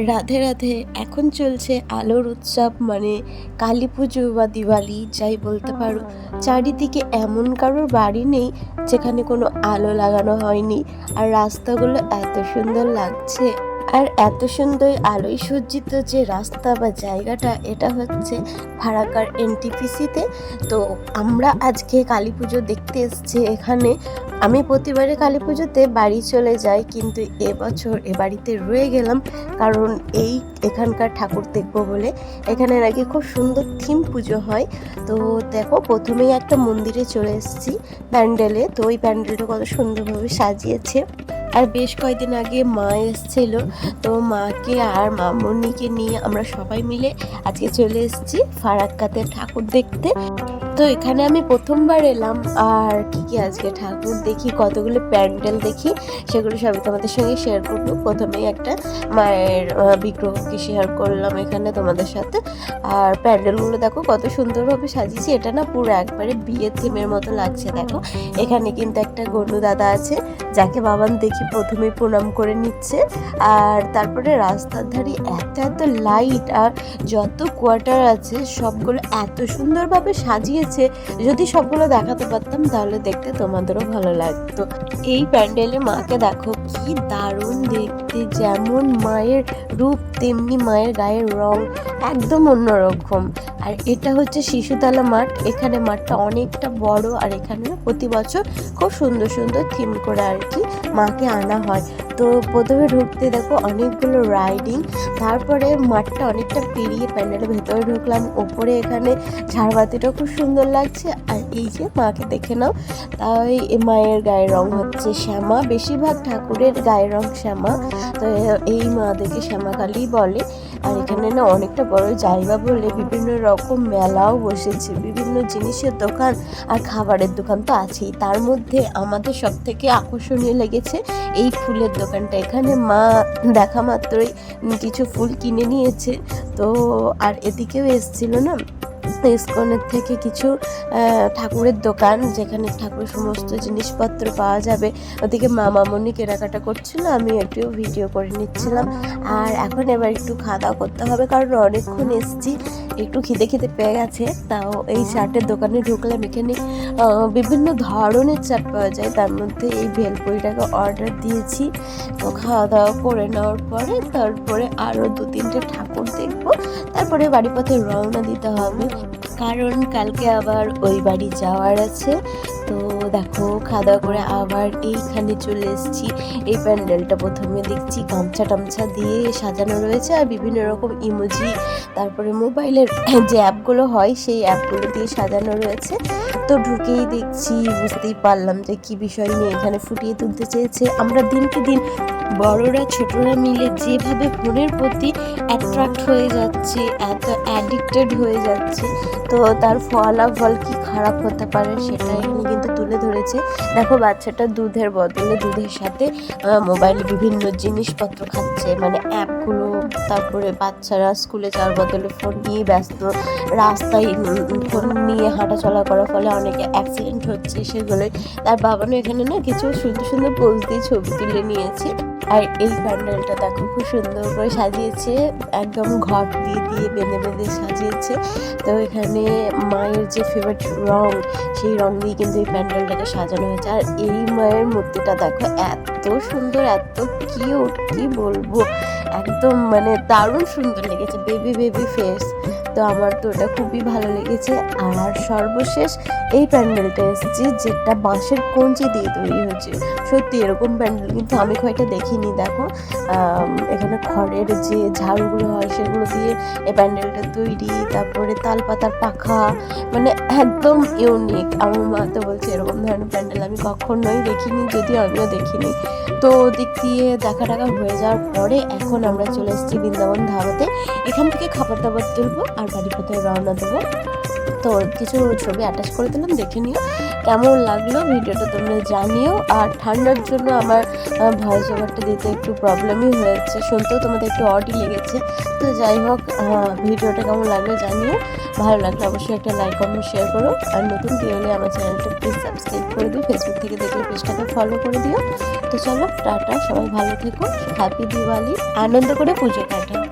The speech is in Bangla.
রাধে রাধে, এখন চলছে আলোর উৎসব মানে কালী পুজো বা দিওয়ালি, যাই বলতে পারো। চারিদিকে এমন কারোর বাড়ি নেই যেখানে কোনো আলো লাগানো হয়নি, আর রাস্তাগুলো এত সুন্দর লাগছে। আর এত সুন্দর আলোয় সজ্জিত যে রাস্তা বা জায়গাটা, এটা হচ্ছে ফারাকার এনটিপিসিতে। তো আমরা আজকে কালী পুজো দেখতে এসেছি এখানে। আমি প্রতিবারে কালী পুজোতে বাড়ি চলে যাই, কিন্তু এবছর এ বাড়িতে রয়ে গেলাম, কারণ এই এখানকার ঠাকুর দেখব বলে। এখানে নাকি খুব সুন্দর থিম পুজো হয়। তো দেখো, প্রথমেই একটা মন্দিরে চলে এসেছি প্যান্ডেলে। তো ওই প্যান্ডেলটা কত সুন্দরভাবে সাজিয়েছে। আর বেশ কয়েকদিন আগে মা এসেছিল। তো মাকে আর মামনিকে নিয়ে আমরা সবাই মিলে আজকে চলে এসেছি ফারাক্কাতে ঠাকুর দেখতে। তো এখানে আমি প্রথমবার এলাম আর কি কি আজকে ঠাকুর দেখি, কতগুলো প্যান্ডেল দেখি, সেগুলো সবই তোমাদের সঙ্গে শেয়ার করব। প্রথমেই একটা মায়ের বিগ্রহকে শেয়ার করলাম এখানে তোমাদের সাথে। আর প্যান্ডেলগুলো দেখো কত সুন্দরভাবে সাজিয়েছি। এটা না পুরো একবারে বিয়ের থিমের মতো লাগছে, দেখো। এখানে কিন্তু একটা গন্ডু দাদা আছে, যাকে বাবান দেখি প্রথমেই প্রণাম করে নিচ্ছে। আর তারপরে রাস্তার ধারে এত এত লাইট আর যত কোয়ার্টার আছে, সবগুলো এত সুন্দরভাবে সাজিয়েছে। যদি সবগুলো দেখাতে পারতাম, তাহলে দেখতে তোমাদেরও ভালো লাগতো। এই প্যান্ডেলে মাকে দেখো, কি দারুণ দেখতে। যেমন মায়ের রূপ, তেমনি মায়ের গায়ের রং একদম অন্যরকম। আর এটা হচ্ছে শিশুতলা মাঠ। এখানে মাঠটা অনেকটা বড়, আর এখানে প্রতি বছর খুব সুন্দর সুন্দর থিম করে আর কি মাকে আনা হয়। তো প্রথমে ঢুকতে দেখো অনেকগুলো রাইডিং তারপরে মাঠটা অনেকটা পেরিয়ে প্যান্ডেলের ভেতরে ঢুকলাম। ওপরে এখানে ঝাড়বাতিটাও খুব সুন্দর লাগছে। আর এই যে মাকে দেখে নাও, তাই মায়ের গায়ের রং হচ্ছে শ্যামা। বেশিরভাগ ঠাকুরের গায়ের রং শ্যামা। তো এই মা দেখে শ্যামা কালী বলে। আর এখানে না অনেকটা বড় জায়গা বলে বিভিন্ন রকম মেলাও বসেছে, বিভিন্ন জিনিসের দোকান আর খাবারের দোকান তো আছেই। তার মধ্যে আমাদের সব থেকে আকর্ষণীয় লেগেছে এই ফুলের দোকানটা। এখানে মা দেখা মাত্রই কিছু ফুল কিনে নিয়েছে। তো আর এদিকেও এসছিল না ইস্কনের থেকে কিছু ঠাকুরের দোকান যেখানে ঠাকুরের সমস্ত জিনিসপত্র পাওয়া যাবে। ওদিকে মামামণি কেনাকাটা করছিল আমি একটু ভিডিও করে নিচ্ছিলাম। আর এখন এবার একটু খাওয়া দাওয়া করতে হবে, কারণ অনেকক্ষণ এসেছি। একটু খিদে খিদে পেয়ে গেছে, তাও এই চাটের দোকানে ঢুকলাম। এখানে বিভিন্ন ধরনের চাট পাওয়া যায়। তার মধ্যে এই ভেলপুরিটাকে অর্ডার দিয়েছি। তো খাওয়া দাওয়া করে নেওয়ার পরে, তারপরে আরও দু তিনটে ঠাকুর দেখব। তারপরে বাড়ি পথে রওনা দিতে হবে। কারণ কালকে আবার ওই বাড়ি যাওয়ার আছে। দেখো খাওয়া দাওয়া করে আবার এইখানে চলে এসেছি। এই প্যান্ডেলটা প্রথমে দেখছি গামছা টামছা দিয়ে সাজানো রয়েছে আর বিভিন্ন রকম ইমোজি, তারপরে মোবাইলের যে অ্যাপগুলো হয়, সেই অ্যাপগুলো দিয়ে সাজানো রয়েছে। তো ঢুকেই দেখছি, বুঝতেই পারলাম যে কি বিষয় নিয়ে এখানে ফুটিয়ে তুলতে চেয়েছে। আমরা দিনকে দিন বড়রা, ছোটরা মিলে যেভাবে ফোনের প্রতি অ্যাট্রাক্ট হয়ে যাচ্ছে, এত অ্যাডিক্টেড হয়ে যাচ্ছে, তো তার ফলাফল কি খারাপ হতে পারে সেটা এখানে কিন্তু তুলে ধরেছে। দেখো, বাচ্চাটা দুধের বদলে, দুধের সাথে মোবাইলে বিভিন্ন জিনিসপত্র খাচ্ছে। মানে অ্যাপগুলো, তারপরে বাচ্চারা স্কুলে যাওয়ার বদলে ফোন নিয়ে ব্যস্ত। রাস্তায় ফোন নিয়ে হাঁটাচলা করার ফলে অনেকে অ্যাক্সিডেন্ট হচ্ছে সেগুলোই। তার বাবানও এখানে না কিছু সুন্দর সুন্দর পোজ দিয়ে ছবি তুলে নিয়েছে। আর এই প্যান্ডেলটা দেখো, খুব সুন্দর করে সাজিয়েছে। একদম ঘট দিয়ে দিয়ে বেঁধে বেঁধে সাজিয়েছে। তো এখানে মায়ের যে ফেভারিট রং, সেই রং দিয়ে কিন্তু এই প্যান্ডেলটাকে সাজানো হয়েছে। আর এই মায়ের মূর্তিটা দেখো, এত সুন্দর, এত কিউট কি বলব? একদম মানে দারুণ সুন্দর লেগেছে বেবি বেবি ফেস তো আমার তো ওটা খুবই ভালো লেগেছে। আর সর্বশেষ এই প্যান্ডেলটা এসেছি যেটা বাঁশের কঞ্চি দিয়ে তৈরি হয়েছে। সত্যি এরকম প্যান্ডেল কিন্তু আমি কয়টা দেখিনি, দেখো। এখানে খড়ের যে ঝাড়ুগুলো হয় সেগুলো দিয়ে এই প্যান্ডেলটা তৈরি, তারপরে তালপাতার পাখা মানে একদম ইউনিক। আমার মা তো বলছে এরকম ধরনের প্যান্ডেল আমি কখনোই দেখিনি, যদিও আমিও দেখিনি। তো দিক দিয়ে দেখা টাকা হয়ে যাওয়ার পরে এখন আমরা চলে এসেছি বৃন্দাবন ধাবাতে এখান থেকে খাবার দাবার তুলবো আর বাড়ি পথে রওনা দেবো? তো কিছু ছবি অ্যাটাচ করে দিলাম, দেখে নিও। কেমন লাগল ভিডিওটা তোমরা জানিও। আর ঠান্ডার জন্য আমার ভয়েস ওভারটা দিতে একটু প্রবলেমই হয়েছে। শুনতেও তোমাদের একটু অডি লেগেছে। তো যাই হোক ভিডিওটা কেমন লাগল জানিও। ভালো লাগলে অবশ্যই একটা লাইক কমেন্ট শেয়ার করো। আর নতুন কেউ হলে আমার চ্যানেলটা প্লিজ সাবস্ক্রাইব করে দিও। ফেসবুক থেকে দেখলে পেজটাকে ফলো করে দিও। তো চলো, টাটা, সবাই ভালো থেকো। হ্যাপি দিওয়ালি আনন্দ করে পুজো কাটাও।